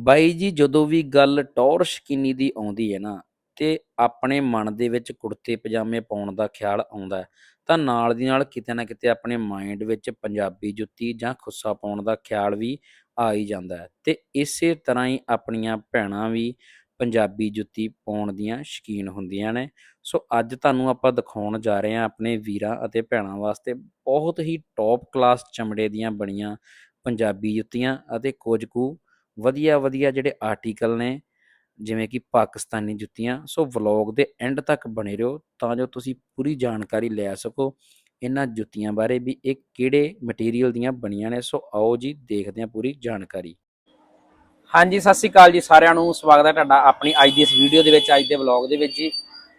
ਬਾਈ ਜੀ ਜਦੋਂ ਵੀ ਗੱਲ ਟੌਰ ਸ਼ਕੀਨੀ ਦੀ ਆਉਂਦੀ ਹੈ ਨਾ ਤੇ ਆਪਣੇ ਮਨ ਦੇ ਵਿੱਚ ਕੁੜਤੇ ਪਜਾਮੇ ਪਾਉਣ ਦਾ ਖਿਆਲ ਆਉਂਦਾ ਹੈ, ਤਾਂ ਨਾਲ ਦੀ ਨਾਲ ਕਿਤੇ ਨਾ ਕਿਤੇ ਆਪਣੇ ਮਾਈਂਡ ਵਿੱਚ ਪੰਜਾਬੀ ਜੁੱਤੀ ਜਾਂ ਖੁੱਸਾ ਪਾਉਣ ਦਾ ਖਿਆਲ ਵੀ ਆ ਹੀ ਜਾਂਦਾ ਹੈ। ਤੇ ਇਸੇ ਤਰ੍ਹਾਂ ਹੀ ਆਪਣੀਆਂ ਭੈਣਾਂ ਵੀ ਪੰਜਾਬੀ ਜੁੱਤੀ ਪਾਉਣ ਦੀਆਂ ਸ਼ੌਕੀਨ ਹੁੰਦੀਆਂ ਨੇ। ਸੋ ਅੱਜ ਤੁਹਾਨੂੰ ਆਪਾਂ ਦਿਖਾਉਣ ਜਾ ਰਹੇ ਹਾਂ ਆਪਣੇ ਵੀਰਾਂ ਅਤੇ ਭੈਣਾਂ ਵਾਸਤੇ ਬਹੁਤ ਹੀ ਟੌਪ ਕਲਾਸ ਚਮੜੇ ਦੀਆਂ ਬਣੀਆਂ ਪੰਜਾਬੀ ਜੁੱਤੀਆਂ ਅਤੇ ਕੁਝ ਕੁ ਵਧੀਆ ਵਧੀਆ ਜਿਹੜੇ ਆਰਟੀਕਲ ਨੇ, ਜਿਵੇਂ ਕਿ ਪਾਕਿਸਤਾਨੀ ਜੁੱਤੀਆਂ, ਸੋ ਵਲੌਗ ਦੇ ਐਂਡ ਤੱਕ ਬਣੇ ਰਹੋ ਤਾਂ ਜੋ ਤੁਸੀਂ ਪੂਰੀ ਜਾਣਕਾਰੀ ਲੈ ਸਕੋ ਇਹਨਾਂ ਜੁੱਤੀਆਂ ਬਾਰੇ ਵੀ ਇਹ ਕਿਹੜੇ ਮਟੀਰੀਅਲ ਦੀਆਂ ਬਣੀਆਂ ਨੇ, ਸੋ ਆਓ ਜੀ ਦੇਖਦੇ ਹਾਂ ਪੂਰੀ ਜਾਣਕਾਰੀ। ਹਾਂਜੀ, ਸਤਿ ਸ਼੍ਰੀ ਅਕਾਲ ਜੀ ਸਾਰਿਆਂ ਨੂੰ, ਸਵਾਗਤ ਹੈ ਤੁਹਾਡਾ ਆਪਣੀ ਅੱਜ ਦੀ ਇਸ ਵੀਡੀਓ ਦੇ ਵਿੱਚ, ਅੱਜ ਦੇ ਵਲੌਗ ਦੇ ਵਿੱਚ ਜੀ।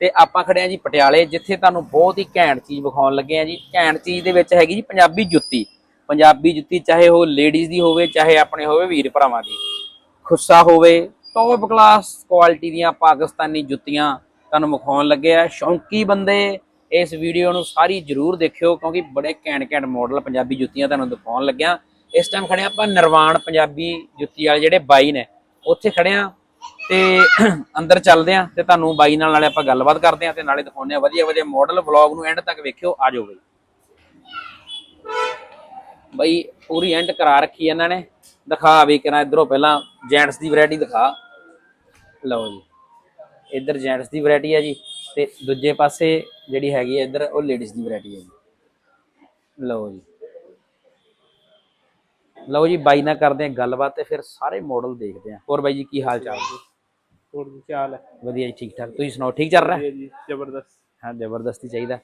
ਤੇ ਆਪਾਂ ਖੜੇ ਆ ਜੀ ਪਟਿਆਲੇ, ਜਿੱਥੇ ਤੁਹਾਨੂੰ ਬਹੁਤ ਹੀ ਘੈਂਟ ਚੀਜ਼ ਵਿਖਾਉਣ ਲੱਗੇ ਆ ਜੀ। ਘੈਂਟ ਚੀਜ਼ ਦੇ ਵਿੱਚ ਹੈਗੀ ਜੀ ਪੰਜਾਬੀ ਜੁੱਤੀ। ਪੰਜਾਬੀ ਜੁੱਤੀ ਚਾਹੇ ਉਹ ਲੇਡੀਜ਼ ਦੀ ਹੋਵੇ, ਚਾਹੇ ਆਪਣੇ ਹੋਵੇ ਵੀਰ ਭਰਾਵਾਂ ਦੀ। ਖੁੱਸਾ ਹੋਵੇ ਟੌਪ ਕਲਾਸ ਕੁਆਲਿਟੀ ਦੀਆਂ ਪਾਕਿਸਤਾਨੀ ਜੁੱਤੀਆਂ ਤੁਹਾਨੂੰ ਵਿਖਾਉਣ ਲੱਗੇ ਆ। ਸ਼ੌਂਕੀ ਬੰਦੇ ਇਸ ਵੀਡੀਓ ਨੂੰ ਸਾਰੀ ਜਰੂਰ ਦੇਖਿਓ, ਕਿਉਂਕਿ ਬੜੇ ਘੈਂਟ ਘੈਂਟ ਮਾਡਲ ਪੰਜਾਬੀ ਜੁੱਤੀਆਂ ਤੁਹਾਨੂੰ ਦਿਖਾਉਣ ਲੱਗਿਆ ਇਸ ਟਾਈਮ ਖੜੇ ਆਪਾਂ ਨਿਰਵਾਣ ਪੰਜਾਬੀ ਜੁੱਤੀ ਵਾਲੇ ਜਿਹੜੇ ਬਾਈ ਨੇ, ਉੱਥੇ ਖੜੇ ਆ ਤੇ ਅੰਦਰ ਚੱਲਦੇ ਆ ਤੇ ਤੁਹਾਨੂੰ ਬਾਈ ਨਾਲ ਨਾਲੇ ਆਪਾਂ ਗੱਲਬਾਤ ਕਰਦੇ ਆ ਤੇ ਨਾਲੇ ਦਿਖਾਉਂਦੇ ਆ। ਵਧੀਆ ਵਧੀਆ ਮਾਡਲ ਵਲੌਗ ਨੂੰ ਐਂਡ ਤੱਕ ਵੇਖਿਓ, ਆ ਜਾਓ ਬਈ। ਬਈ, ਪੂਰੀ ਐਂਡ ਕਰਾ ਰੱਖੀ ਇਹਨਾਂ ਨੇ। ਦਿਖਾ ਵੀ ਕਰਾਂ ਇਧਰੋਂ ਪਹਿਲਾਂ ਜੈਂਟਸ ਦੀ ਵੈਰਾਈਟੀ ਦਿਖਾ। ਲਓ ਜੀ ਇੱਧਰ ਜੈਂਟਸ ਦੀ ਵੈਰਾਈਟੀ ਹੈ ਜੀ ਤੇ ਦੂਜੇ ਪਾਸੇ ਜਿਹੜੀ ਹੈਗੀ ਹੈ ਇੱਧਰ ਉਹ ਲੇਡੀਜ਼ ਦੀ ਵੈਰਾਈਟੀ ਹੈ ਜੀ। ਲਓ ਜੀ ਲਓ ਜੀ ਬਾਈ ਨਾਲ ਕਰਦੇ ਆ ਗੱਲਬਾਤ ਤੇ ਫਿਰ ਸਾਰੇ ਮਾਡਲ ਦੇਖਦੇ ਆ ਹੋਰ ਬਾਈ ਜੀ ਕੀ ਹਾਲ ਚਾਲ ਜੀ? ਹੋਰ ਕੀ ਹਾਲ ਹੈ? ਵਧੀਆ ਜੀ ਠੀਕ ਠਾਕ। ਤੁਸੀਂ ਸੁਣਾਓ ਠੀਕ ਚੱਲ ਰਿਹਾ? ਜੀ ਜੀ ਜ਼ਬਰਦਸਤ। ਹਾਂ ਜ਼ਬਰਦਸਤੀ ਚਾਹੀਦਾ।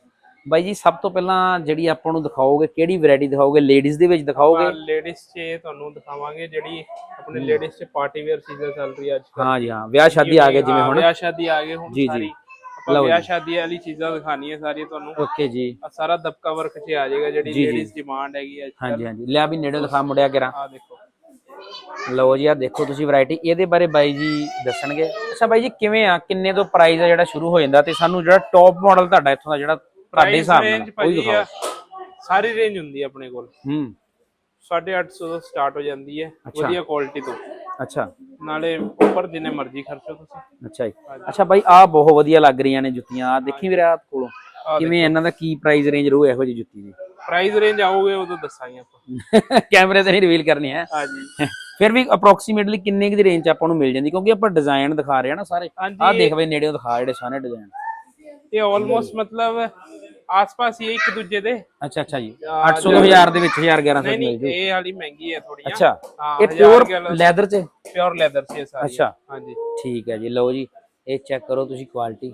ਬਾਈ ਜੀ ਸਭ ਤੋਂ ਪਹਿਲਾਂ ਜਿਹੜੀ ਆਪਾਂ ਨੂੰ ਦਿਖਾਓਗੇ ਕਿਹੜੀ ਵੈਰਾਈਟੀ ਦਿਖਾਓਗੇ? ਲੇਡੀਜ਼ ਦੇ ਵਿੱਚ ਦਿਖਾਓਗੇ? ਲੇਡੀਜ਼ 'ਚ ਤੁਹਾਨੂੰ ਦਿਖਾਵਾਂਗੇ ਜਿਹੜੀ ਆਪਣੇ ਲੇਡੀਜ਼ 'ਚ ਪਾਰਟੀ ਵੇਅਰ ਸੀਜ਼ਨ ਚੱਲ ਰਹੀ ਹੈ ਅੱਜ। ਹਾਂ ਜੀ ਹਾਂ। ਵਿਆਹ ਸ਼ਾਦੀ ਆ ਗਏ ਜਿਵੇਂ ਹੁਣ। ਵਿਆਹ ਸ਼ਾਦੀ ਆ ਗਏ ਹੁਣ ਜੀ, ਜੀ। ਆਪਾਂ ਲਓ ਵਿਆਹ। ਸ਼ਾਦੀ ਵਾਲੀ ਚੀਜ਼ਾਂ ਦਿਖਾਣੀਆਂ ਸਾਰੀਆਂ ਤੁਹਾਨੂੰ। ਓਕੇ ਜੀ। ਸਾਰਾ ਦਬਕਾ ਵਰਕ 'ਚ ਆ ਜਾਏਗਾ ਜਿਹੜੀ। ਲੇਡੀਜ਼ ਡਿਮਾਂਡ ਹੈਗੀ ਅੱਜ ਹਾਂਜੀ ਹਾਂਜੀ। ਲਿਆ ਵੀ ਨੇੜੇ ਦਿਖਾ ਮੁੜਿਆ ਕਰਾਂ। ਆ ਦੇਖੋ। ਲਓ ਜੀ ਆ ਦੇਖੋ ਤੁਸੀਂ ਵੈਰਾਈਟੀ ਇਹਦੇ ਬਾਰੇ ਬਾਈ ਜੀ ਦੱਸਣਗੇ। ਅੱਛਾ ਬਾਈ ਜੀ ਕਿਵੇਂ ਆ? ਕਿੰਨੇ ਤੋਂ ਪ੍ਰਾਈਸ ਆ ਜਿਹੜਾ ਸ਼ੁਰੂ ਹੋ ਜਾਂਦਾ? ਤੇ ਸਾਨੂੰ ਜਿਹੜਾ ਟੌਪ ਮਾਡਲ ਤੁਹਾਡਾ ਇੱਥੋਂ ਦਾ ਜਿਹੜਾ ਤੁਹਾਡੇ ਹਿਸਾਬ ਨਾਲ ਉਹ ਦਿਖਾਓ। ਆ ਸਾਰੀ ਰੇਂਜ ਹੁੰਦੀ ਹੈ ਆਪਣੇ ਕੋਲ। ਹੂੰ। 850 ਤੋਂ ਸਟਾਰਟ ਹੋ ਜਾਂਦੀ ਹੈ। ਵਧੀਆ ਕੁਆਲਿਟੀ ਤੋਂ। ਅੱਛਾ। ਨਾਲੇ ਉੱਪਰ ਜਿੰਨੇ ਮਰਜ਼ੀ ਖਰਚੋ ਤੁਸੀਂ। ਅੱਛਾ ਜੀ। ਅੱਛਾ ਬਾਈ ਆ ਬਹੁਤ ਵਧੀਆ ਲੱਗ ਰਹੀਆਂ ਨੇ ਜੁੱਤੀਆਂ। ਆਹ ਦੇਖੀ ਵੀਰੇ ਆਹ ਕੋਲੋਂ ਕਿਵੇਂ ਇਹਨਾਂ ਦਾ ਕੀ ਪ੍ਰਾਈਸ ਰੇਂਜ ਰਹੂ ਇਹੋ ਜਿਹੀ ਜੁੱਤੀ ਦੀ? ਪ੍ਰਾਈਸ ਰੇਂਜ ਆਓਗੇ ਉਦੋਂ ਦੱਸਾਂਗੇ ਆਪਾਂ। ਕੈਮਰੇ ਤੇ ਨਹੀਂ ਰਿਵੀਲ ਕਰਨੀ ਹੈ। ਹਾਂਜੀ। ਫਿਰ ਵੀ ਅਪਰੋਕਸੀਮੇਟਲੀ ਕਿੰਨੇ ਕੁ ਦੀ ਰੇਂਜ ਆਪਾਂ ਨੂੰ ਮਿਲ ਜਾਂਦੀ? ਕਿਉਂਕਿ ਆਪਾਂ ਡਿਜ਼ਾਈਨ ਦਿਖਾ ਰਹੇ ਆ ਨਾ ਸਾਰੇ। ਆਹ ਹਾਂਜੀ ਦੇਖ ਬਈ ਨੇੜਿਓਂ ਦਿਖਾ ਜਿਹੜੇ ਸਾਰੇ ਡਿਜ਼ਾਈਨ ਇਹ ਆਲਮੋਸਟ ਮਤਲਬ ਆਸ-ਪਾਸ ਹੀ ਹੈ ਇੱਕ ਦੂਜੇ ਦੇ। ਅੱਛਾ ਅੱਛਾ ਜੀ। ਆਹ 800 ਤੋਂ 1000 ਦੇ ਵਿੱਚ 1000 1100 ਨਹੀਂ ਨਹੀਂ ਇਹ ਵਾਲੀ ਮਹਿੰਗੀ ਹੈ ਥੋੜੀ ਅੱਛਾ ਇਹ ਪਿਓਰ ਲੈਦਰ ਚ? ਪਿਓਰ ਲੈਦਰ ਸੀ ਇਹ ਸਾਰੀ ਅੱਛਾ। ਹਾਂਜੀ। ਠੀਕ ਹੈ ਜੀ ਲਓ ਜੀ ਇਹ ਚੈੱਕ ਕਰੋ ਤੁਸੀਂ ਕੁਆਲਿਟੀ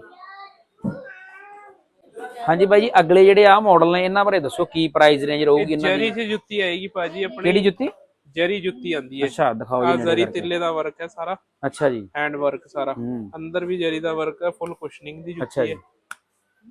ਹਾਂਜੀ ਬਾਈ ਜੀ ਅਗਲੇ ਜਿਹੜੇ ਆ ਮਾਡਲ ਨੇ ਇਹਨਾਂ ਬਾਰੇ ਦੱਸੋ ਕੀ ਪ੍ਰਾਈਸ ਰੇਂਜ ਰਹੂਗੀ ਇਹਨਾਂ ਜਰੀ ਦੀ ਚ ਜੁੱਤੀ ਆਏਗੀ ਭਾਜੀ ਆਪਣੀ। ਕਿਹੜੀ ਜੁੱਤੀ? ਜਰੀ ਜੁੱਤੀ ਆਂਦੀ ਹੈ। ਅੱਛਾ ਦਿਖਾਓ ਜੀ ਜ਼ਰੀ। ਤਿੱਲੇ ਦਾ ਵਰਕ ਹੈ ਸਾਰਾ। ਅੱਛਾ ਜੀ। ਹੈਂਡ ਵਰਕ ਸਾਰਾ। ਅੰਦਰ ਵੀ ਜਰੀ ਦਾ ਵਰਕ ਹੈ ਫੁੱਲ ਕੁਸ਼ਨਿੰਗ ਦੀ ਜੁੱਤੀ ਹੈ।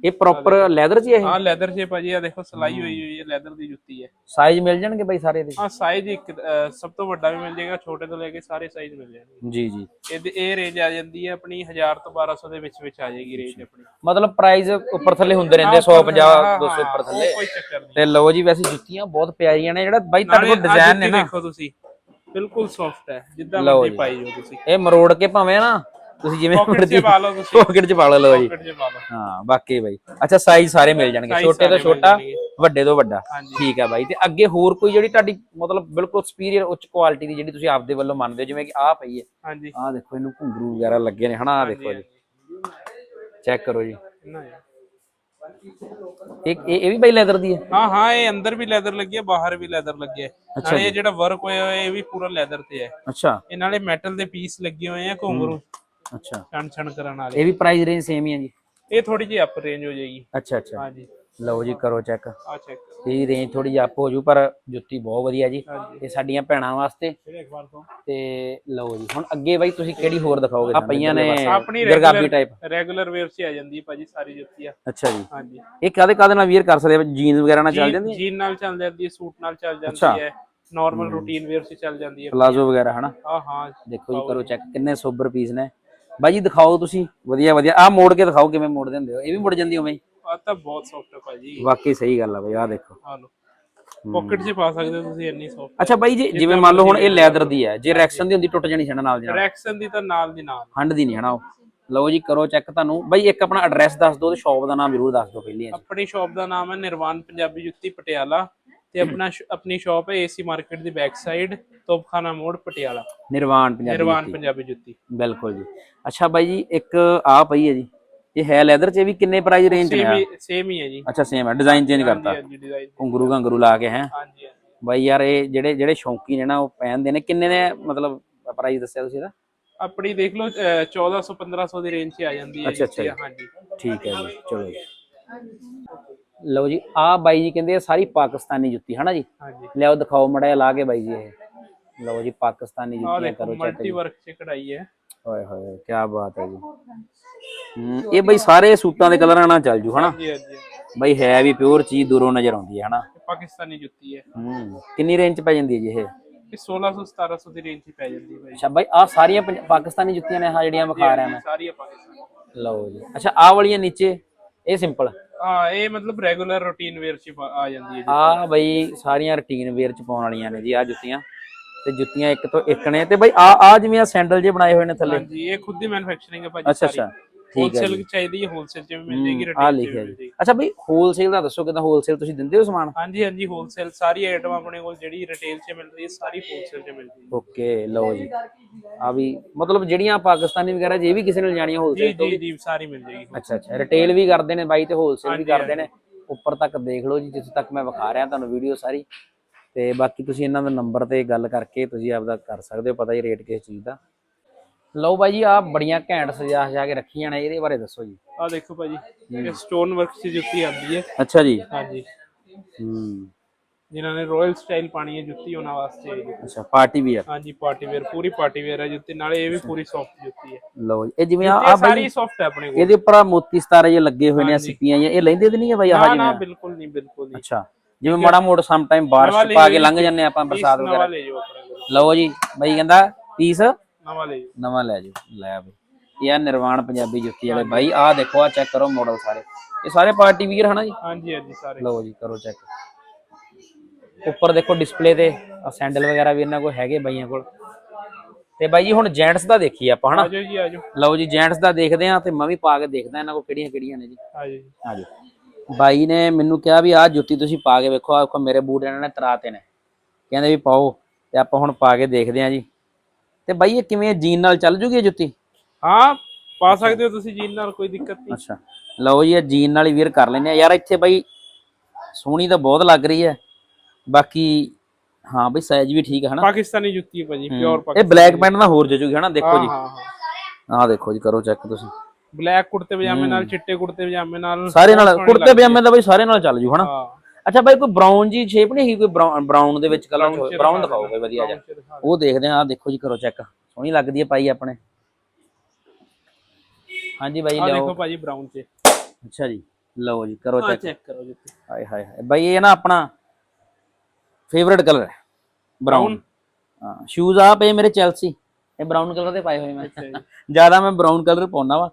ਇਹ ਪ੍ਰੋਪਰ ਲੈਦਰ ਚ ਹੀ ਇਹ? ਆ ਲੈਦਰ 'ਚ ਭਾਜੀ ਆ ਦੇਖੋ ਸਲਾਈ ਹੋਈ ਹੋਈ ਹੈ ਲੈਦਰ ਦੀ ਜੁੱਤੀ ਹੈ। ਸਾਈਜ਼ ਮਿਲ ਜਾਣਗੇ ਬਾਈ ਸਾਰੇ ਦੇ? ਆ ਸਾਈਜ਼ ਇੱਕ ਸਭ ਤੋਂ ਵੱਡਾ ਵੀ ਮਿਲ ਜਾਏਗਾ ਛੋਟੇ ਤੋਂ ਲੈ ਕੇ ਸਾਰੇ ਸਾਈਜ਼ ਮਿਲ ਜਾਣਗੇ। ਜੀ ਜੀ। ਇਹਦੇ ਇਹ ਰੇਂਜ ਆ ਜਾਂਦੀ ਹੈ ਆਪਣੀ 1000 ਤੋਂ 1200 ਦੇ ਵਿੱਚ ਵਿੱਚ ਆ ਜਾਏਗੀ ਰੇਂਜ ਆਪਣੀ। ਮਤਲਬ ਪ੍ਰਾਈਸ ਉੱਪਰ ਥੱਲੇ ਹੁੰਦੇ ਰਹਿੰਦੇ 150 200 ਉੱਪਰ ਥੱਲੇ ਕੋਈ ਚੱਕਰ ਨਹੀਂ। ਤੇ ਲਓ ਜੀ ਵੈਸੇ ਜੁੱਤੀਆਂ ਬਹੁਤ ਪਿਆਰੀਆਂ ਨੇ ਜਿਹੜਾ ਬਾਈ ਤੁਹਾਡੇ ਕੋਲ ਡਿਜ਼ਾਈਨ ਨੇ ਨਾ। ਦੇਖੋ ਤੁਸੀਂ ਬਿਲਕੁਲ ਸੌਫਟ ਹੈ ਜਿੱਦਾਂ ਲਓ ਮਰਜ਼ੀ ਜੀ। ਪਾਈ ਜਾਓ ਤੁਸੀਂ। ਇਹ ਮਰੋੜ ਕੇ ਭਾਵੇਂ ਨਾ ਤੁਸੀਂ ਜਿਵੇਂ ਪਾਕਟ 'ਚ ਪਾ ਲਓ ਤੁਸੀਂ। ਪਾਕਟ ਚ ਪਾ ਲਓ ਜੀ। ਪਾਕਟ 'ਚ ਪਾ ਲਓ। ਹਾਂ ਬਾਕੀ ਬਾਈ। ਅੱਛਾ ਸਾਈਜ਼ ਸਾਰੇ ਮਿਲ ਜਾਣਗੇ। Size ਛੋਟੇ ਤੋਂ ਸਾਰੇ ਮਿਲ ਛੋਟਾ ਜਾਣਗੇ। ਵੱਡੇ ਤੋਂ ਵੱਡਾ। ਹਾਂਜੀ। ਠੀਕ ਹੈ ਬਾਈ। ਤੇ ਅੱਗੇ ਹੋਰ ਕੋਈ ਜਿਹੜੀ ਤੁਹਾਡੀ ਮਤਲਬ ਬਿਲਕੁਲ ਸੁਪੀਰੀਅਰ ਉੱਚ ਕੁਆਲਿਟੀ ਦੀ ਜਿਹੜੀ ਤੁਸੀਂ ਆਪਦੇ ਵੱਲੋਂ ਮੰਨਦੇ ਹੋ ਜਿਵੇਂ ਕਿ ਆਹ ਪਈ ਹੈ। ਹਾਂਜੀ। ਆਹ ਦੇਖੋ ਇਹਨੂੰ ਘੁੰਗਰੂ ਵਗੈਰਾ ਲੱਗੇ ਨੇ। ਹਨਾ ਆਹ ਦੇਖੋ ਜੀ। ਚੈੱਕ ਕਰੋ ਜੀ। ਇਹ ਇਹ ਇਹ ਵੀ ਬਾਈ ਲੈਦਰ ਦੀ ਹੈ? ਹਾਂ ਹਾਂ ਇਹ ਅੰਦਰ ਵੀ ਲੈਦਰ ਲੱਗੀ ਹੈ ਬਾਹਰ ਵੀ ਲੈਦਰ ਲੱਗਿਆ ਹੈ। ਨਾਲੇ ਇਹ ਜਿਹੜਾ ਵਰਕ ਹੋਇਆ ਹੋਇਆ ਇਹ ਵੀ ਪੂਰਾ ਲੈਦਰ ਤੇ ਹੈ। ਅੱਛਾ। ਇਹ ਨਾਲੇ ਮੈਟਲ ਦੇ ਪੀਸ ਲੱਗੇ ਹੋਏ ਆ ਘੁੰਗਰੂ। ਅੱਛਾ। ਛਣ ਛਣ ਕਰਨ ਵਾਲੇ। ਇਹ ਵੀ ਪ੍ਰਾਈਸ ਰੇਂਜ ਸੇਮ ਹੀ ਹੈ ਜੀ? ਇਹ ਥੋੜੀ ਜਿਹੀ ਅਪ ਰੇਂਜ ਹੋ ਜਾਏਗੀ। ਅੱਛਾ ਅੱਛਾ। ਹਾਂਜੀ। ਲਓ ਜੀ ਕਰੋ ਚੈੱਕ ਆ ਚੈੱਕ ਇਹਦੀ ਰੇਂਜ ਥੋੜੀ ਜਿਹੀ ਅਪ ਹੋ ਜੂ ਪਰ ਜੁੱਤੀ ਬਹੁਤ ਵਧੀਆ ਜੀ। ਇਹ ਸਾਡੀਆਂ ਭੈਣਾਂ ਵਾਸਤੇ। ਤੋਂ। ਲਓ ਜੀ ਹੁਣ ਅੱਗੇ ਬਾਈ ਤੁਸੀਂ ਕਿਹੜੀ ਹੋਰ ਦਿਖਾਓਗੇ? ਆ ਪਈਆਂ ਨੇ ਆਪਣੀ ਗਰਗਾਬੀ ਟਾਈਪ ਰੈਗੂਲਰ ਵੇਅਰ 'ਚ ਆ ਜਾਂਦੀ ਹੈ ਭਾਜੀ ਸਾਰੀ ਜੁੱਤੀ ਆ ਅੱਛਾ ਜੀ। ਹਾਂਜੀ। ਇਹ ਕਾਦੇ ਕਾਦੇ ਨਾਲ ਵੀਅਰ ਕਰ ਸਕਦੇ ਆ? ਜੀਨਸ ਵਗੈਰਾ ਨਾਲ ਚੱਲ ਜਾਂਦੀ ਹੈ? ਜੀਨ ਨਾਲ ਚੱਲ ਜਾਂਦੀ ਹੈ ਸੂਟ ਨਾਲ ਚੱਲ। ਜਾਂਦੀ ਹੈ। ਨਾਰਮਲ ਰੂਟੀਨ ਵੇਅਰ 'ਚ ਚੱਲ ਜਾਂਦੀ ਹੈ। ਪਲਾਜ਼ੋ ਵਗੈਰਾ ਹਨਾ? ਹਾਂ ਹਾਂ। ਦੇਖੋ ਜੀ ਕਰੋ ਚੈੱਕ ਕਿੰਨੇ ਸੋਬਰ ਪੀਸ ਨੇ। ਬਾਈ ਜੀ ਦਿਖਾਓ ਤੁਸੀਂ ਵਧੀਆ ਵਧੀਆ। ਆਹ ਮੋੜ ਕੇ ਦਿਖਾਓ ਕਿਵੇਂ ਮੋੜਦੇ ਹੁੰਦੇ ਹੋ। ਇਹ ਵੀ ਮੁੜ ਜਾਂਦੀ ਉਵੇਂ ਆ ਤਾਂ ਬਹੁਤ ਸੌਫਟ ਹੈ ਭਾਜੀ ਵਾਕਈ ਸਹੀ ਗੱਲ ਆ ਬਈ ਆਹ ਦੇਖੋ। ਆ ਲੋ ਪਾਕਟ 'ਚ ਪਾ ਸਕਦੇ ਹੋ ਤੁਸੀਂ ਇੰਨੀ ਸੌਫਟ ਅੱਛਾ ਬਾਈ ਜੀ ਜਿਵੇਂ ਮੰਨ ਲਓ ਹੁਣ ਇਹ ਲੈਦਰ ਦੀ ਹੈ ਜੇ ਰੈਕਸ਼ਨ ਦੀ ਹੁੰਦੀ ਟੁੱਟ ਜਾਣੀ ਛਣਾ ਨਾਲ ਦੀ ਨਾਲ। ਰੈਕਸ਼ਨ ਦੀ ਤਾਂ ਨਾਲ ਦੀ ਨਾਲ। ਹੰਡ ਦੀ ਨਹੀਂ ਹਨਾ ਉਹ। ਲਓ ਜੀ ਕਰੋ ਚੈੱਕ ਤੁਹਾਨੂੰ। ਬਾਈ ਇੱਕ ਆਪਣਾ ਐਡਰੈਸ ਦੱਸ ਦਿਓ ਤੇ ਸ਼ਾਪ ਦਾ ਨਾਮ ਜ਼ਰੂਰ ਦੱਸ ਦਿਓ ਪਹਿਲੀ ਆਪਣੀ ਸ਼ਾਪ ਦਾ ਨਾਮ ਹੈ ਨਿਰਵਾਨ ਪੰਜਾਬੀ ਜੁੱਤੀ ਪਟਿਆਲਾ। ਤੇ ਆਪਣਾ ਆਪਣੀ ਸ਼ਾਪ ਹੈ ਏਸੀ ਮਾਰਕੀਟ ਦੀ ਬੈਕ ਸਾਈਡ ਤੋਪਖਾਨਾ ਮੋੜ ਪਟਿਆਲਾ। ਨਿਰਵਾਣ ਪੰਜਾਬੀ ਨਿਰਵਾਨ ਜੁੱਤੀ। ਪੰਜਾਬੀ ਜੁੱਤੀ। ਬਿਲਕੁਲ ਜੀ। ਅੱਛਾ ਬਾਈ ਜੀ ਇੱਕ ਆ ਪਈ ਹੈ ਜੀ। ਇਹ ਹੈ ਲੈਦਰ ਚ ਵੀ ਕਿੰਨੇ ਪ੍ਰਾਈਸ ਰੇਂਜ ਨੇ ਸੇਮ ਸੇਮ ਹੀ ਹੈ ਜੀ। ਅੱਛਾ ਸੇਮ ਹੈ। ਡਿਜ਼ਾਈਨ ਚੇਂਜ ਕਰਤਾ। ਘੁੰਗਰੂ ਘੰਗਰੂ ਲਾ ਕੇ ਹੈ? ਹਾਂਜੀ ਬਾਈ ਯਾਰ ਇਹ ਜਿਹੜੇ ਜਿਹੜੇ ਸ਼ੌਂਕੀ ਨੇ ਨਾ ਉਹ ਪਹਿਨਦੇ ਨੇ। ਕਿੰਨੇ ਨੇ? ਮਤਲਬ ਪ੍ਰਾਈਸ ਦੱਸਿਆ ਤੁਸੀਂ ਇਹਦਾ? ਆਪਣੀ ਦੇਖ ਲਓ ਅਹ 1400 1500 ਦੀ ਰੇਂਜ 'ਚ ਆ ਜਾਂਦੀ ਹੈ ਅੱਛਾ, ਅੱਛਾ ਹਾਂਜੀ। ਠੀਕ ਹੈ ਜੀ। ਚਲੋ ਜੀ। ਲਓ ਜੀ ਆ ਬਾਈ ਜੀ ਕਹਿੰਦੇ ਆ ਸਾਰੀ ਪਾਕਿਸਤਾਨੀ ਜੁੱਤੀ ਹਨਾ ਜੀ? ਹਾਂਜੀ। ਲਿਆਓ ਦਿਖਾਓ ਮੜਾ ਲਾ ਕੇ ਬਾਈ ਜੀ ਇਹ। ਲਓ ਜੀ ਪਾਕਿਸਤਾਨੀ ਜੁੱਤੀਆਂ ਕਰੋ ਚੈੱਕ ਮਲਟੀ ਵਰਕ 'ਚ ਕਢਾਈ ਹੈ। ਓਏ ਹੋਏ ਕੀ ਬਾਤ ਹੈ ਜੀ। ਹੂੰ, ਇਹ ਬਈ ਸਾਰੇ ਸੂਟਾਂ ਦੇ ਕਲਰਾਂ ਨਾਲ ਚੱਲ ਜੂ ਹਨਾ? ਹਾਂਜੀ ਹਾਂਜੀ। ਬਈ ਹੈ ਵੀ ਪਿਓਰ ਚੀਜ਼ ਦੂਰੋਂ ਨਜ਼ਰ ਆਉਂਦੀ ਹੈ ਹਨਾ? ਪਾਕਿਸਤਾਨੀ ਜੁੱਤੀ ਹੈ। ਹੂੰ ਕਿੰਨੀ ਰੇਂਜ ਚ ਪੈ ਜਾਂਦੀ ਹੈ ਜੀ ਇਹ? ਇਹ 1600 1700 ਦੀ ਰੇਂਜ 'ਚ ਪੈ ਜਾਂਦੀ ਹੈ ਅੱਛਾ ਬਾਈ ਆ ਸਾਰੀਆਂ ਪਾਕਿਸਤਾਨੀ ਜੁੱਤੀਆਂ ਨੇ ਆ ਜਿਹੜੀਆਂ ਵਿਖਾ ਰਿਹਾ ਮੈਂ। ਸਾਰੀ ਹੈ ਪਾਕਿਸਤਾਨੀ। ਲਓ ਜੀ। ਅੱਛਾ ਆ ਵਾਲੀਆਂ ਨੀਚੇ ਇਹ ਸਿੰਪਲ ਹਾਂ ਇਹ ਮਤਲਬ ਰੈਗੂਲਰ ਰੂਟੀਨ ਵੇਅਰ 'ਚ ਆ ਜਾਂਦੀ ਹੈ ਜੀ। ਆ ਬਈ ਸਾਰੀਆਂ ਰੁਟੀਨ ਵੇਅਰ ਚ ਪਾਉਣ ਵਾਲੀਆਂ ਨੇ ਜੀ ਆ ਜੁੱਤੀਆਂ। ਤੇ ਜੁੱਤੀਆਂ ਇੱਕ ਤੋਂ ਇੱਕ ਨੇ। ਤੇ ਬਈ ਆ ਆ ਜਿਵੇਂ ਆ ਸੈਂਡਲ ਜੇ ਬਣਾਏ ਹੋਏ ਨੇ ਥੱਲੇ। ਹਾਂਜੀ ਇਹ ਖੁਦ ਦੀ ਮੈਨੂਫੈਕਚਰਿੰਗ ਹੈ ਭਾਜੀ ਅੱਛਾ ਅੱਛਾ। ਠੀਕ ਹੈ ਹੋਲਸੇਲ ਜੀ। ਚਾਹੀਦੀ ਹੈ ਹੋਲਸੇਲ 'ਚ ਵੀ ਮਿਲ ਜਾਏਗੀ ਆ ਰਿਟੇਲ 'ਚ ਵੀ ਲਿਖਿਆ ਮਿਲ ਜੀ ਜਾਏਗੀ। ਅੱਛਾ ਬਈ ਹੋਲਸੇਲ ਦਾ ਦੱਸੋ ਕਿਦਾਂ ਹੋਲਸੇਲ ਤੁਸੀਂ ਦਿੰਦੇ ਹੋ ਸਮਾਨ? ਹਾਂਜੀ ਹਾਂਜੀ ਹੋਲਸੇਲ ਸਾਰੀ ਆਈਟਮ ਆਪਣੇ ਕੋਲ ਜਿਹੜੀ ਰਿਟੇਲ 'ਚ ਮਿਲ ਰਹੀ ਹੈ ਸਾਰੀ ਹੋਲਸੇਲ 'ਚ ਮਿਲ ਰਹੀ ਹੈ ਓਕੇ ਲਓ ਜੀ। ਆ ਵੀ ਮਤਲਬ ਜਿਹੜੀਆਂ ਪਾਕਿਸਤਾਨੀ ਵਗੈਰਾ ਜੇ ਵੀ ਕਿਸੇ ਨੇ ਜਾਣੀਆਂ ਜੀ ਹੋਲਸੇਲ ਜੀ ਜੀ ਸਾਰੀ ਮਿਲ ਜਾਏਗੀ ਅੱਛਾ ਅੱਛਾ। ਰਿਟੇਲ ਵੀ ਕਰਦੇ ਨੇ ਬਾਈ ਤੇ ਹੋਲਸੇਲ ਵੀ ਹਾਂਜੀ, ਕਰਦੇ ਨੇ। ਉੱਪਰ ਤੱਕ ਦੇਖ ਲਓ ਜੀ ਜਿੱਥੇ ਤੱਕ ਮੈਂ ਵਿਖਾ ਰਿਹਾ ਤੁਹਾਨੂੰ ਵੀਡੀਓ ਸਾਰੀ। ਤੇ ਬਾਕੀ ਤੁਸੀਂ ਇਹਨਾਂ ਦਾ ਨੰਬਰ ਤੇ ਗੱਲ ਕਰਕੇ ਤੁਸੀਂ ਆਪਦਾ ਕਰ ਸਕਦੇ ਹੋ ਪਤਾ ਹੀ ਰੇਟ ਕਿਸ ਚੀਜ਼ ਦਾ। ਲਓ ਬਾਈ ਜੀ ਆ ਬੜੀਆਂ ਘੈਂਟ ਸਜਾ ਸਜਾ ਕੇ ਰੱਖੀਆਂ ਨੇ ਇਹਦੇ ਬਾਰੇ ਦੱਸੋ ਜੀ। ਆ ਦੇਖੋ ਭਾਜੀ ਇਹ ਸਟੋਨ ਵਰਕ 'ਚ ਜੁੱਤੀ ਆਉਂਦੀ ਹੈ ਅੱਛਾ ਜੀ। ਹਾਂਜੀ। ਹੂੰ। ਜਿਨ੍ਹਾਂ ਨੇ ਰਾਇਲ ਸਟਾਈਲ ਪਾਣੀ ਹੈ ਜੁੱਤੀ ਉਹਨਾਂ ਵਾਸਤੇ ਹੈ ਜੀ। ਅੱਛਾ ਪਾਰਟੀ ਵੀ ਆ ਹਾਂਜੀ ਪਾਰਟੀ ਵੇਅਰ ਪੂਰੀ ਪਾਰਟੀ ਵੇਅਰ ਹੈ ਜੁੱਤੀ ਨਾਲੇ ਇਹ ਵੀ ਪੂਰੀ ਸੌਫਟ ਜੁੱਤੀ ਹੈ ਲਓ ਜੀ ਇਹ ਜਿਵੇਂ ਆ ਇਹ ਬਾਈ ਸਾਰੀ ਸੌਫਟ ਹੈ ਆਪਣੇ ਕੋਲ। ਇਹਦੇ ਉੱਪਰ ਆਹ ਮੋਤੀ ਸਤਾਰੇ ਜੇ ਲੱਗੇ ਹੋਏ ਨੇ ਆਹ ਸਿੱਪੀਆਂ ਜਿਹੀਆਂ, ਇਹ ਲੈਂਦੇ ਤੇ ਨਹੀਂ ਆ ਬਾਈ ਆਹ ਨਾ ਨਾ ਜਿਵੇਂ ਬਿਲਕੁਲ ਨਹੀਂ ਬਿਲਕੁਲ ਨਹੀਂ। ਅੱਛਾ ਜਿਵੇਂ ਮਾੜਾ ਮੋੜ ਸਮ ਟਾਈਮ ਬਾਰਿਸ਼ ਪਾ ਕੇ ਲੰਘ ਜਾਂਦੇ ਆਪਾਂ ਬਰਸਾਤ ਨਵਾਂ ਵਗੈਰਾ। ਲੈ ਜਾਓ ਆਪਣੇ ਕੋਲ। ਲਓ ਜੀ ਬਾਈ ਕਹਿੰਦਾ ਪੀਸ ਨਵਾਂ ਲੈ ਜਾਓ। ਨਵਾਂ ਲੈ ਜਾਓ ਲੈ ਬਈ। ਇਹ ਆ ਨਿਰਵਾਣ ਪੰਜਾਬੀ ਜੁੱਤੀ ਵਾਲੇ ਬਾਈ ਆਹ ਦੇਖੋ ਆ ਚੈੱਕ ਕਰੋ ਮਾਡਲ ਸਾਰੇ। ਇਹ ਸਾਰੇ ਪਾਰਟੀ ਵੀਅਰ ਹਨਾ ਜੀ? ਹਾਂਜੀ ਹਾਂਜੀ ਸਾਰੇ। ਲਓ ਜੀ ਕਰੋ ਚੈੱਕ ਉੱਪਰ ਦੇਖੋ ਡਿਸਪਲੇ ਤੇ ਆ ਸੈਂਡਲ ਵਗੈਰਾ ਵੀ ਇਹਨਾਂ ਕੋਲ ਹੈਗੇ ਬਾਈਆਂ ਕੋਲ। ਤੇ ਬਾਈ ਜੀ ਹੁਣ ਜੈਂਟਸ ਦਾ ਦੇਖੀਏ ਆਪਾਂ ਹਨਾ? ਆਜੋ ਜੀ ਆਜੋ। ਲਓ ਜੀ ਜੈਂਟਸ ਦਾ ਦੇਖਦੇ ਆ ਤੇ ਮੈਂ ਵੀ ਪਾ ਕੇ ਦੇਖਦਾ ਇਹਨਾਂ ਕੋਲ ਕਿਹੜੀਆਂ ਕਿਹੜੀਆਂ ਨੇ ਜੀ। ਆਜੋ ਜੀ। ਆਜੋ। ਬਾਈ ਨੇ ਮੈਨੂੰ ਕਿਹਾ ਵੀ ਆਹ ਜੁੱਤੀ ਤੁਸੀਂ ਪਾ ਕੇ ਵੇਖੋ ਆਖੋ ਮੇਰੇ ਬੂਟ ਇਹਨਾਂ ਨੇ ਤਰਾਤੇ ਨੇ। ਕਹਿੰਦੇ ਵੀ ਪਾਓ ਤੇ ਆਪਾਂ ਹੁਣ ਪਾ ਕੇ ਦੇਖਦੇ ਆ ਜੀ। ਤੇ ਬਾਈ ਇਹ ਕਿਵੇਂ ਜੀਨ ਨਾਲ ਚੱਲ ਜੂਗੀ ਇਹ ਜੁੱਤੀ? ਹਾਂ ਪਾ ਸਕਦੇ ਹੋ ਤੁਸੀਂ ਜੀਨ ਨਾਲ ਕੋਈ ਦਿੱਕਤ ਨਹੀਂ। ਅੱਛਾ। ਲਓ ਜੀ ਇਹ ਜੀਨ ਨਾਲ ਹੀ ਵੀਰ ਕਰ ਲੈਨੇ ਆ। ਯਾਰ ਇੱਥੇ ਬਾਈ ਸੋਹਣੀ ਤਾਂ ਬਹੁਤ ਲੱਗ ਰਹੀ ਹੈ। ਬਾਕੀ ਹਾਂ ਬਈ ਸਾਈਜ਼ ਵੀ ਠੀਕ ਹੈ ਹਨਾ? ਪਾਕਿਸਤਾਨੀ ਜੁੱਤੀ ਹੈ ਭਾਜੀ ਪਿਓਰ ਇਹ ਬਲੈਕ ਪੈਂਟ ਨਾਲ ਹੋਰ ਜਜੂਗੀ ਹਨਾ? ਦੇਖੋ ਜੀ। ਹਾਂ ਦੇਖੋ ਜੀ ਕਰੋ ਚੈੱਕ ਤੁਸੀਂ। ਬਲੈਕ ਕੁੜਤੇ ਪਜਾਮੇ ਨਾਲ ਚਿੱਟੇ ਕੁੜਤੇ ਪਜਾਮੇ ਨਾਲ ਸਾਰੇ ਨਾਲ ਕੁੜਤੇ ਪਜਾਮੇ ਦਾ ਬਈ ਸਾਰੇ ਨਾਲ ਚੱਲ ਜੂ ਹਨਾ? ਹਾਂ। ਅੱਛਾ ਬਾਈ ਕੋਈ ਬ੍ਰਾਊਨ ਜੀ ਸ਼ੇਪ ਨਹੀਂ ਹੈਗੀ ਕੋਈ ਬ੍ਰਾਊਨ ਦੇ ਵਿੱਚ ਕਲਰ ਬ੍ਰਾਊਨ ਦਿਖਾ ਦਿਖਾਓ ਕੋਈ ਵਧੀਆ ਜਿਹਾ। ਉਹ ਦੇਖਦੇ ਆ ਆਹ ਦੇਖੋ ਜੀ ਕਰੋ ਚੈੱਕ ਸੋਹਣੀ ਲੱਗਦੀ ਹੈ ਪਾਈ ਆਪਣੇ। ਹਾਂਜੀ ਬਾਈ ਆ ਲਿਆਓ ਦੇਖੋ ਭਾਜੀ ਬ੍ਰਾਊਨ ਚ। ਅੱਛਾ ਜੀ ਲਓ ਜੀ ਕਰੋ ਆ ਚੈੱਕ ਚੈੱਕ ਕਰੋ ਜੁੱਤੀ ਹਾਏ ਹਾਏ ਬਾਈ ਇਹ ਨਾ ਆਪਣਾ ਫੇਵਰਿਟ ਕਲਰ ਹੈ ਬ੍ਰਾਊਨ ਹਾਂ ਸ਼ੂਜ਼ ਆ ਪਏ ਮੇਰੇ ਚੈਲਸੀ ਇਹ ਬ੍ਰਾਊਨ ਕਲਰ ਦੇ ਪਾਏ ਹੋਏ ਮੈਂ। ਜੀ। ਜ਼ਿਆਦਾ ਮੈਂ ਬ੍ਰਾਊਨ ਕਲਰ ਪਾਉਣਾ ਵਾ।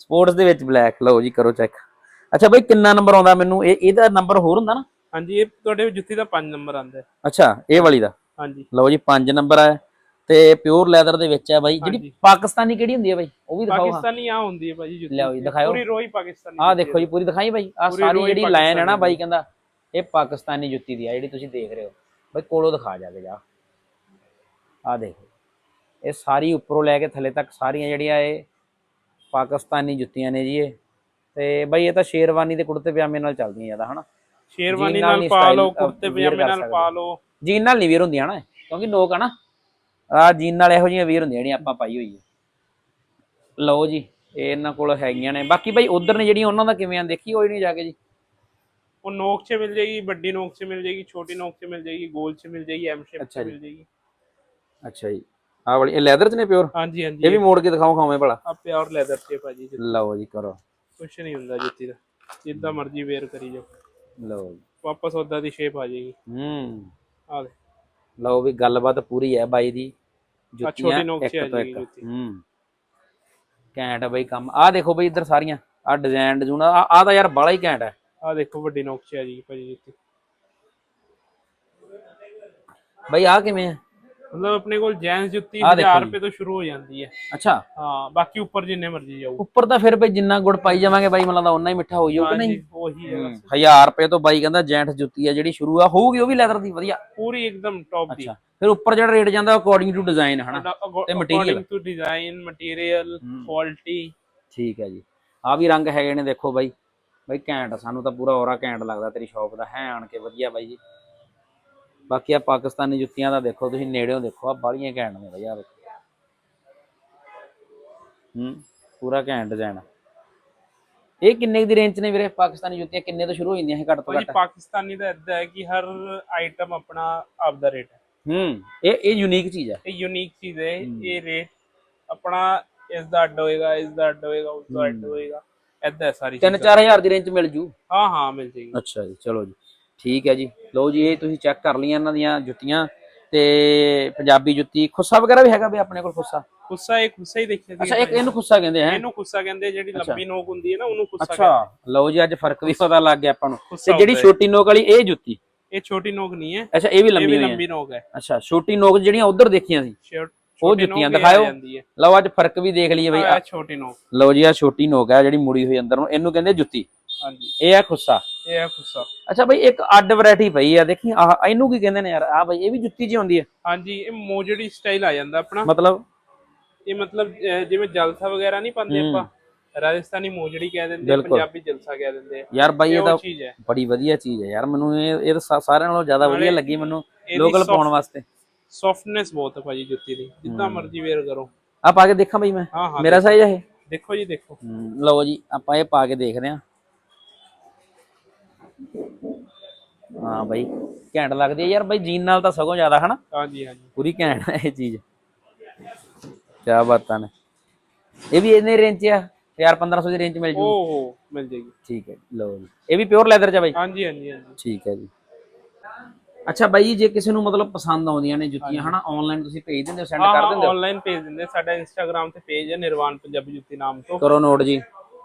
ਸਪੋਰਟਸ ਦੇ ਵਿੱਚ ਬਲੈਕ ਲਓ ਜੀ ਕਰੋ ਚੈੱਕ ਅੱਛਾ ਬਾਈ ਕਿੰਨਾ ਨੰਬਰ ਆਉਂਦਾ ਮੈਨੂੰ? ਇਹ ਇਹਦਾ ਨੰਬਰ ਹੋਰ ਹੁੰਦਾ ਨਾ? ਹਾਂਜੀ ਇਹ ਤੁਹਾਡੇ ਜੁੱਤੀ ਦਾ 5 ਨੰਬਰ ਆਂਦਾ ਹੈ। ਅੱਛਾ ਇਹ ਵਾਲੀ ਦਾ? ਹਾਂਜੀ। ਲਓ ਜੀ 5 ਨੰਬਰ ਹੈ ਤੇ ਪਿਓਰ ਲੈਦਰ ਦੇ ਵਿੱਚ ਹੈ ਬਾਈ ਜਿਹੜੀ। ਪਾਕਿਸਤਾਨੀ ਕਿਹੜੀ ਹੁੰਦੀ ਹੈ ਬਾਈ? ਉਹ ਵੀ ਦਿਖਾਓ ਪਾਕਿਸਤਾਨੀ ਆ ਹੁੰਦੀ ਹੈ ਭਾਜੀ ਜੁੱਤੀ। ਲਿਆਓ ਜੀ, ਦਿਖਾਓ। ਪੂਰੀ ਰੋਈ ਪਾਕਿਸਤਾਨੀ ਆਹ ਦੇਖੋ ਜੀ ਪੂਰੀ ਦਿਖਾਈ ਬਾਈ। ਪੂਰੀ ਸਾਰੀ ਜਿਹੜੀ ਲਾਈਨ ਹੈ ਨਾ ਬਾਈ ਕਹਿੰਦਾ ਇਹ ਪਾਕਿਸਤਾਨੀ ਜੁੱਤੀ ਦੀ ਆ ਜਿਹੜੀ ਤੁਸੀਂ ਦੇਖ ਰਹੇ ਹੋ। ਬਾਈ ਕੋਲੋਂ ਦਿਖਾ ਜਾ ਕੇ ਜਾ। ਆਹ ਦੇਖੋ। ਇਹ ਸਾਰੀ ਉੱਪਰੋਂ ਲੈ ਕੇ ਥੱਲੇ ਤੱਕ ਸਾਰੀਆਂ ਜਿਹੜੀਆਂ ਇਹ ਪਾਕਿਸਤਾਨੀ ਜੁੱਤੀਆਂ ਨੇ ਜੀ ਇਹ। ਤੇ ਬਾਈ ਇਹ ਤਾਂ ਸ਼ੇਰਵਾਨੀ ਦੇ ਕੁੜਤੇ ਪਜਾਮੇ ਨਾਲ ਚੱਲਦੀਆਂ ਜ਼ਿਆਦਾ ਹਨਾ? ਸ਼ੇਰਵਾਨੀ ਨਾਲ ਪਾ ਲਓ wear ਪਜਾਮੇ ਨਾਲ ਪਾ ਲਓ। ਜੀਨ ਨਾਲ ਨਹੀਂ ਵੀਰ ਹੁੰਦੀਆਂ ਨਾ ਇਹ, ਕਿਉਂਕਿ ਲੋਕ ਆ ਨਾ ਆ ਜੀਨ ਨਾਲ ਇਹੋ ਜਿਹੀਆਂ ਵੀਰ ਹੁੰਦੀਆਂ ਜਿਹੜੀਆਂ ਆਪਾਂ ਪਾਈ ਹੋਈ ਹੈ ਲਓ ਜੀ ਇਹ ਇਹਨਾਂ ਕੋਲ ਹੈਗੀਆਂ ਨੇ। ਬਾਕੀ ਬਾਈ ਉਧਰ ਨੇ ਜਿਹੜੀਆਂ ਉਹਨਾਂ ਦਾ ਕਿਵੇਂ ਆ ਦੇਖੀ ਹੋਈ ਨਹੀਂ ਜਾ ਕੇ ਜੀ? ਉਹ ਨੋਕ 'ਚ ਮਿਲ ਜਾਏਗੀ ਵੱਡੀ ਨੋਕ 'ਚ ਮਿਲ ਜਾਏਗੀ ਛੋਟੀ ਨੋਕ 'ਚ ਮਿਲ ਜਾਏਗੀ ਗੋਲ 'ਚ ਮਿਲ ਜਾਏਗੀ ਐਮ ਸ਼ੇਪ 'ਚ। ਮਿਲ ਜਾਏਗੀ। ਅੱਛਾ ਜੀ। ਆਹ ਵਾਲੀ ਇਹ ਲੈਦਰ ਚ ਨੇ ਪਿਓਰ ਹਾਂਜੀ ਇਹ ਹਾਂਜੀ ਵੀ ਮੋੜ ਕੇ ਦਿਖਾਓ ਖਾਵੇਂ ਭਲਾ। ਆ ਪਿਓਰ ਲੈਦਰ 'ਚ ਹੈ ਭਾਜੀ। ਲਓ ਜੀ ਕਰੋ। ਕੁਛ ਨਹੀਂ ਹੁੰਦਾ ਜੁੱਤੀ ਦਾ। ਜਿੱਦਾਂ ਮਰਜ਼ੀ ਵੇਅਰ ਕਰੀ ਜਾਓ। ਲਓ ਜੀ। ਵਾਪਸ ਉਦਾਂ ਦੀ ਸ਼ੇਪ ਆ ਜਾਏਗੀ। ਹੂੰ। ਆ ਦੇ ਲਓ ਵੀ ਗੱਲਬਾਤ ਪੂਰੀ ਹੈ ਬਾਈ ਦੀ। 'ਚ ਇੱਕ ਆ ਤੋਂ ਇੱਕ। ਹੂੰ। ਘੈਂਟ ਹੈ ਬਾਈ ਕੰਮ। ਆਹ ਦੇਖੋ ਬਾਈ ਇੱਧਰ ਸਾਰੀਆਂ। ਆਹ ਡਿਜ਼ਾਈਨ ਡਜੂਨ ਆ ਆਹ ਤਾਂ ਯਾਰ ਬਾਲਾ ਹੀ ਘੈਂਟ ਹੈ। ਆ ਦੇਖੋ ਵੱਡੀ ਨੋਕ 'ਚ ਆ ਜਾਏਗੀ ਭਾਜੀ ਜੁੱਤੀ। ਬਾਈ ਆ ਕਿਵੇਂ ਆ ਮਤਲਬ ਆਪਣੇ ਕੋਲ ਜੈਂਸ ਜੁੱਤੀ ਆਹ ਦੇਖੋ 1000 ਜੀ। ਰੁਪਏ ਤੋਂ ਸ਼ੁਰੂ ਹੋ ਜਾਂਦੀ ਹੈ। ਅੱਛਾ। ਹਾਂ ਬਾਕੀ ਉੱਪਰ ਜਿੰਨੇ ਮਰਜ਼ੀ ਜਾਓ। ਉੱਪਰ ਤਾਂ ਫਿਰ ਬਈ ਜਿੰਨਾ ਗੁੜ ਪਾਈ ਜਾਵਾਂਗੇ ਬਾਈ ਮਤਲਬ ਉਨਾ ਹੀ ਮਿੱਠਾ ਹੋ ਜਾਊ ਕਿ ਨਹੀਂ? ਉਹੀ ਹੈ ਬਸ। 1000 ਰੁਪਏ ਤੋਂ ਬਾਈ ਕਹਿੰਦਾ ਜੈਂਟ ਜੁੱਤੀ ਆ ਜਿਹੜੀ ਸ਼ੁਰੂ ਆ ਹੋਊਗੀ ਉਹ ਵੀ ਲੈਦਰ ਦੀ ਵਧੀਆ। ਪੂਰੀ ਇੱਕਦਮ ਟੌਪ ਦੀ। ਅੱਛਾ ਫਿਰ ਉੱਪਰ ਜਿਹੜਾ ਰੇਟ ਜਾਂਦਾ ਅਕੋਰਡਿੰਗ ਟੂ ਡਿਜ਼ਾਈਨ ਹਨਾ? ਤੇ material। According to design material quality ਠੀਕ ਹੈ ਜੀ। ਆ ਵੀ ਰੰਗ ਹੈਗੇ ਨੇ ਦੇਖੋ ਬਾਈ। ਬਾਈ ਘੈਂਟ ਸਾਨੂੰ ਤਾਂ ਪੂਰਾ ਔਰਾ ਘੈਂਟ ਲੱਗਦਾ ਤੇਰੀ ਸ਼ਾਪ ਦਾ। ਹੈ ਆਣ ਕੇ ਵਧੀਆ ਬਾਈ ਜੀ। ਬਾਕੀ ਆ ਪਾਕਿਸਤਾਨੀ ਜੁੱਤੀਆਂ ਦਾ ਦੇਖੋ ਤੁਸੀਂ ਨੇੜਿਓਂ ਦੇਖੋ ਆ ਬਾਲੀਆਂ ਘੈਂਟ ਨੇ ਬਾਈ ਆ ਦੇਖੋ। ਹੂੰ ਪੂਰਾ ਘੈਂਟ ਡਿਜ਼ਾਈਨ ਇਹ ਕਿੰਨੇ ਦੀ ਰੇਂਜ ਨੇ ਵੀਰੇ? ਪਾਕਿਸਤਾਨੀ ਜੁੱਤੀਆਂ ਕਿੰਨੇ ਤੋਂ ਸ਼ੁਰੂ ਹੋ ਜਾਂਦੀਆਂ ਇਹ ਘੱਟ ਤੋਂ ਘੱਟ? ਪਾਕਿਸਤਾਨੀ ਦਾ ਇਦਾਂ ਹੈ ਕਿ ਹਰ ਆਈਟਮ ਆਪਣਾ ਆਪਦਾ ਰੇਟ ਹੈ। ਹੂੰ ਇਹ ਇਹ ਯੂਨੀਕ ਚੀਜ਼ ਹੈ ਇਹ ਯੂਨੀਕ ਚੀਜ਼ ਹੈ ਇਹ ਰੇਟ ਆਪਣਾ ਇਸ ਦਾ ਅੱਡ ਹੋਏਗਾ ਇਸ ਦਾ ਅੱਡ ਹੋਏਗਾ ਉਸ ਦਾ ਅੱਡ ਹੋਏਗਾ ਹੈ ਸਾਰੀ ਚੀਜ਼ਾਂ। 3-4000 ਦੀ ਰੇਂਜ ਮਿਲ ਜੂ? ਹਾਂ ਹਾਂ ਮਿਲ ਜਾਏਗੀ। ਅੱਛਾ ਜੀ ਚਲੋ ਜੀ। ਠੀਕ ਹੈ ਜੀ। ਲਓ ਜੀ ਇਹ ਤੁਸੀਂ ਚੈੱਕ ਕਰ ਲਈਆਂ ਇਹਨਾਂ ਦੀਆਂ ਜੁੱਤੀਆਂ ਤੇ ਪੰਜਾਬੀ ਜੁੱਤੀ ਖੁੱਸਾ ਵਗੈਰਾ ਵੀ ਹੈਗਾ ਵੀ ਆਪਣੇ ਕੋਲ ਖੁੱਸਾ? ਖੁੱਸਾ ਇੱਕ ਖੁੱਸਾ ਹੀ ਦੇਖਿਆ ਸੀ ਅੱਛਾ ਇੱਕ ਇਹਨੂੰ ਖੁੱਸਾ ਕਹਿੰਦੇ ਹੈ। ਇਹਨੂੰ ਖੁੱਸਾ ਕਹਿੰਦੇ ਜਿਹੜੀ ਲੰਬੀ ਨੋਕ ਹੁੰਦੀ ਹੈ ਨਾ ਉਹਨੂੰ ਖੁੱਸਾ ਅੱਛਾ ਲਓ ਜੀ ਅੱਜ ਫ਼ਰਕ ਵੀ ਪਤਾ ਲੱਗ ਗਿਆ ਆਪਾਂ ਨੂੰ। ਤੇ ਜਿਹੜੀ। ਛੋਟੀ ਨੋਕ ਵਾਲੀ ਇਹ ਜੁੱਤੀ। ਇਹ ਛੋਟੀ ਨੋਕ ਨਹੀਂ ਹੈ। ਅੱਛਾ ਇਹ ਵੀ ਇਹ ਲੰਬੀ ਹੈ। ਲੰਬੀ ਨੋਕ ਹੈ। ਅੱਛਾ ਛੋਟੀ ਨੋਕ ਜਿਹੜੀਆਂ ਉਧਰ ਦੇਖੀਆਂ ਸੀ। ਉਹ ਜੁੱਤੀਆਂ ਇਹ। ਆ ਹੈ। ਲਓ ਅੱਜ ਫ਼ਰਕ ਵੀ ਦੇਖ ਲਈਏ ਬਈ। ਆਹ ਛੋਟੀ ਨੋਕ। ਲਓ ਜੀ ਆ ਛੋਟੀ ਨੋਕ ਹੈ ਜਿਹੜੀ ਮੁੜੀ ਹੋਈ ਅੰਦਰ ਨੂੰ। ਇਹਨੂੰ ਕਹਿੰਦੇ ਜੁੱਤੀ। ਹਾਂਜੀ। ਇਹ ਆ ਖੁੱਸਾ। ਇਹ ਹੈ ਖੁੱਸਾ। ਅੱਛਾ ਬਈ ਇੱਕ ਅੱਡ ਵੈਰਾਈਟੀ ਪਈ ਆ ਦੇਖੀ ਆਹ ਇਹਨੂੰ ਕੀ ਕਹਿੰਦੇ ਨੇ ਯਾਰ? ਆ ਬਈ ਇਹ ਵੀ ਜੁੱਤੀ 'ਚ ਆਉਂਦੀ ਹੈ ਹਾਂਜੀ ਇਹ ਮੋਜੜੀ ਸਟਾਈਲ ਆ ਜਾਂਦਾ ਆਪਣਾ। ਮਤਲਬ? ਇਹ ਮਤਲਬ ਜਿਵੇਂ ਜਲਸਾ ਵਗੈਰਾ ਨਹੀਂ ਪਾਉਂਦੇ ਆਪਾਂ ਰਾਜਸਥਾਨੀ ਮੋਜੜੀ ਕਹਿ ਦਿੰਦੇ ਆ। ਪੰਜਾਬੀ ਜਲਸਾ ਕਹਿ ਦਿੰਦੇ ਆ। ਯਾਰ ਬਾਈ ਇਹ ਤਾਂ ਹੈ। ਬੜੀ ਵਧੀਆ ਚੀਜ਼ ਹੈ ਯਾਰ ਮੈਨੂੰ ਇਹ ਇਹ ਤਾਂ ਸਾਰਿਆਂ ਨਾਲੋਂ ਜ਼ਿਆਦਾ ਵਧੀਆ ਲੱਗੀ ਮੈਨੂੰ ਲੋਕਲ ਪਾਉਣ ਵਾਸਤੇ। ਸੌਫਟਨੈਸ ਬਹੁਤ ਹੈ ਭਾਜੀ ਜੁੱਤੀ ਦੀ ਜਿੱਦਾਂ ਮਰਜ਼ੀ ਵੇਅਰ ਕਰੋ। ਆ ਪਾ ਕੇ ਦੇਖਾਂ ਬਈ ਮੈਂ? ਹਾਂ ਹਾਂ ਮੇਰਾ ਸਾਈਜ਼ ਇਹ? ਦੇਖੋ ਜੀ ਦੇਖੋ। ਲਓ ਜੀ ਆਪਾਂ ਇਹ ਪਾ ਕੇ ਦੇਖਦੇ ਹਾਂ। ਹਾਂ ਬਾਈ ਘੈਂਟ ਲੱਗਦੀ ਹੈ ਯਾਰ ਬਾਈ ਜੀਨ ਨਾਲ ਤਾਂ ਸਗੋਂ ਜ਼ਿਆਦਾ ਹਨਾ? ਹਾਂਜੀ ਹਾਂਜੀ। ਪੂਰੀ ਘੈਂਟ ਹੈ ਇਹ ਚੀਜ਼। ਕੀ ਬਾਤਾਂ ਨੇ। ਇਹ ਵੀ ਇੰਨੇ ਰੇਂਜ 'ਚ ਆ? 1000 1500 ਦੀ ਰੇਂਜ ਮਿਲ ਜੂ ਓ ਹੋ ਮਿਲ ਜਾਏਗੀ ਠੀਕ ਹੈ ਲਓ ਜੀ। ਇਹ ਵੀ ਪਿਓਰ ਲੈਦਰ 'ਚ ਆ ਬਾਈ? ਹਾਂਜੀ ਹਾਂਜੀ ਹਾਂਜੀ। ਠੀਕ ਹੈ ਜੀ। ਅੱਛਾ ਬਾਈ ਜੀ, ਕਿਸੇ ਨੂੰ ਮਤਲਬ ਪਸੰਦ ਆਉਂਦੀਆਂ ਨੇ ਜੁੱਤੀਆਂ ਹਨਾ ਆਨਲਾਈਨ ਤੁਸੀਂ ਭੇਜ ਦਿੰਦੇ ਹੋ ਸੈਂਡ ਕਰ ਦਿੰਦੇ ਹੋ? ਆਨਲਾਈਨ ਭੇਜ ਦਿੰਦੇ ਸਾਡਾ ਇੰਸਟਾਗ੍ਰam ਤੇ ਪੇਜ ਹੈ ਨਿਰਵਾਣ ਪੰਜਾਬੀ ਜੁੱਤੀ ਨਾਮ ਤੋਂ। ਕਰੋ ਨੋਟ ਜੀ।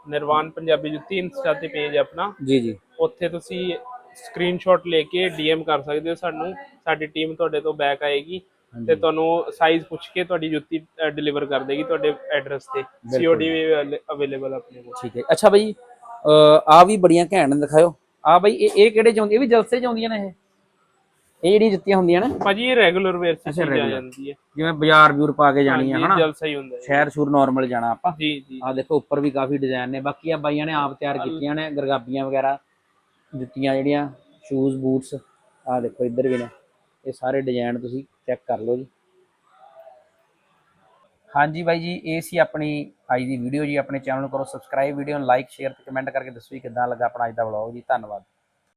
ਨਿਰਵਾਣ ਪੰਜਾਬੀ ਜੁੱਤੀ ਇੰਸਟਾ ਤੇ ਪੇਜ ਹੈ ਆਪਣਾ। ਜੀ ਜੀ। ਉੱਥੇ ਤੁਸੀਂ ਸਕਰੀਨਸ਼ਾਟ ਲੈ ਕੇ ਡੀਐਮ ਕਰ ਸਕਦੇ ਹੋ ਸਾਨੂੰ। ਸਾਡੀ ਟੀਮ ਤੁਹਾਡੇ ਤੋਂ ਬੈਕ ਆਏਗੀ ਤੇ ਤੁਹਾਨੂੰ ਸਾਈਜ਼ ਪੁੱਛ ਕੇ ਤੁਹਾਡੀ ਜੁੱਤੀ ਡਿਲੀਵਰ ਕਰ ਦੇਗੀ ਤੁਹਾਡੇ ਐਡਰੈਸ ਤੇ। ਸੀਓਡੀ ਵੀ ਅਵੇਲੇਬਲ ਆਪਣੇ ਕੋਲ। ਠੀਕ ਹੈ। ਅੱਛਾ ਬਾਈ ਆ ਵੀ ਬੜੀਆਂ ਘੈਂਟ ਨੇ ਦਿਖਾਓ ਆ ਬਾਈ ਇਹ ਇਹ ਕਿਹੜੇ ਚ ਇਹ ਵੀ ਜਲਸੇ ਚ ਆਉਂਦੀਆਂ ਨੇ ਇਹ? ਇਹ ਜਿਹੜੀ ਜੁੱਤੀਆਂ ਹੁੰਦੀਆਂ ਨੇ। ਭਾਜੀ ਇਹ ਰੈਗੂਲਰ ਵੇਅਰ ਚ ਆ। ਜਾਂਦੀ ਹੈ। ਜਿਵੇਂ ਬਾਜ਼ਾਰ ਬਿਊਰ ਪਾ ਕੇ ਜਾਣੀਆਂ ਹਾਂਜੀ ਹਨਾ? ਜਲਸਾ ਹੀ ਹੁੰਦਾ ਹੈ। ਸ਼ਹਿਰ ਸ਼ੂਰ ਨਾਰਮਲ ਜਾਣਾ ਆਪਾਂ। ਜੀ ਜੀ। ਆ ਦੇਖੋ ਉੱਪਰ ਵੀ ਕਾਫੀ ਡਿਜ਼ਾਈਨ ਨੇ। ਬਾਕੀ ਆ ਬਾਈਆਂ ਨੇ ਆਪ ਤਿਆਰ ਕੀਤੀਆਂ ਨੇ ਗਰਗਾਬੀਆਂ ਵਗੈਰਾ। ਜੁੱਤੀਆਂ ਜਿਹੜੀਆਂ ਸ਼ੂਜ਼ ਬੂਟਸ ਆ ਦੇਖੋ ਇੱਧਰ ਵੀ ਨੇ। ਇਹ ਸਾਰੇ ਡਿਜ਼ਾਈਨ ਤੁਸੀਂ ਚੈੱਕ ਕਰ ਲਓ ਜੀ। ਹਾਂਜੀ ਬਾਈ ਜੀ, ਇਹ ਸੀ ਆਪਣੀ ਅੱਜ ਦੀ ਵੀਡੀਓ ਜੀ। ਆਪਣੇ ਚੈਨਲ ਨੂੰ ਕਰੋ ਸਬਸਕ੍ਰਾਈਬ ਵੀਡੀਓ ਨੂੰ ਲਾਈਕ ਸ਼ੇਅਰ ਤੇ ਕਮੈਂਟ ਕਰਕੇ ਦੱਸੋ ਜੀ ਕਿੱਦਾਂ ਲੱਗਾ ਆਪਣਾ ਅੱਜ ਦਾ ਵਲੌਗ ਜੀ। ਧੰਨਵਾਦ।